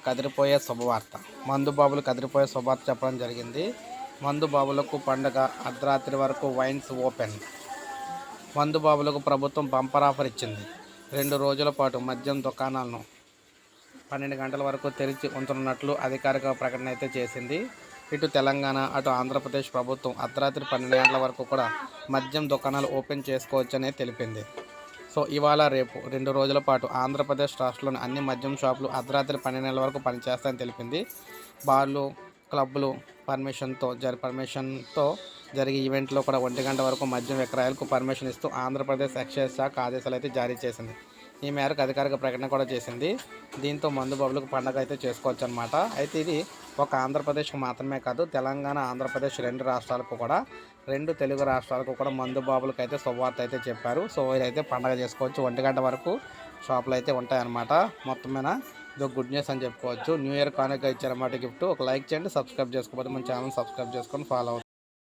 బాబులు కదిరిపోయే శుభవార్త. మందు బాబులు కదిరిపోయే శుభవార్త చెప్పడం జరిగింది. మందు బాబులకు పండగ అర్ధరాత్రి వరకు వైన్స్ ఓపెన్. మందు బాబులకు ప్రభుత్వం బంపర్ ఆఫర్ ఇచ్చింది. రెండు రోజుల పాటు మద్యం దుకాణాలను పన్నెండు గంటల వరకు తెరిచి ఉంటున్నట్లు అధికారిక ప్రకటన అయితే చేసింది. ఇటు తెలంగాణ అటు ఆంధ్రప్రదేశ్ ప్రభుత్వం అర్ధరాత్రి పన్నెండు గంటల వరకు కూడా మద్యం దుకాణాలు ఓపెన్ చేసుకోవచ్చని తెలిపింది. సో ఇవాళ రేపు రెండు రోజుల పాటు ఆంధ్రప్రదేశ్ రాష్ట్రంలోని అన్ని మద్యం షాపులు అర్ధరాత్రి పన్నెండు నెలల వరకు పనిచేస్తాయని తెలిపింది. బార్లు క్లబ్లు పర్మిషన్తో జరి పర్మిషన్తో జరిగే ఈవెంట్లో కూడా ఒంటి గంట వరకు మద్యం విక్రయాలకు పర్మిషన్ ఇస్తూ ఆంధ్రప్రదేశ్ ఎక్సైజ్ శాఖ ఆదేశాలు అయితే జారీ చేసింది. ఈ మేరకు అధికారిక ప్రకటన కూడా చేసింది. దీంతో మందు బాబులకు పండగ అయితే చేసుకోవచ్చు అనమాట అయితే ఇది ఒక ఆంధ్రప్రదేశ్కి మాత్రమే కాదు తెలంగాణ ఆంధ్రప్రదేశ్ రెండు రాష్ట్రాలకు కూడా రెండు తెలుగు రాష్ట్రాలకు కూడా మందు బాబులకు అయితే శుభవార్త అయితే చెప్పారు. సో ఇదైతే పండగ చేసుకోవచ్చు. ఒంటి గంట వరకు షాపులు అయితే ఉంటాయన్నమాట మొత్తమైన ఇదో ఇది గుడ్ న్యూస్ అని చెప్పుకోవచ్చు. న్యూ ఇయర్ కానుక ఇచ్చారన్నమాట గిఫ్ట్. ఒక లైక్ చేయండి సబ్స్క్రైబ్ చేసుకోకపోతే మన ఛానల్ సబ్స్క్రైబ్ చేసుకొని ఫాలో అవుతుంది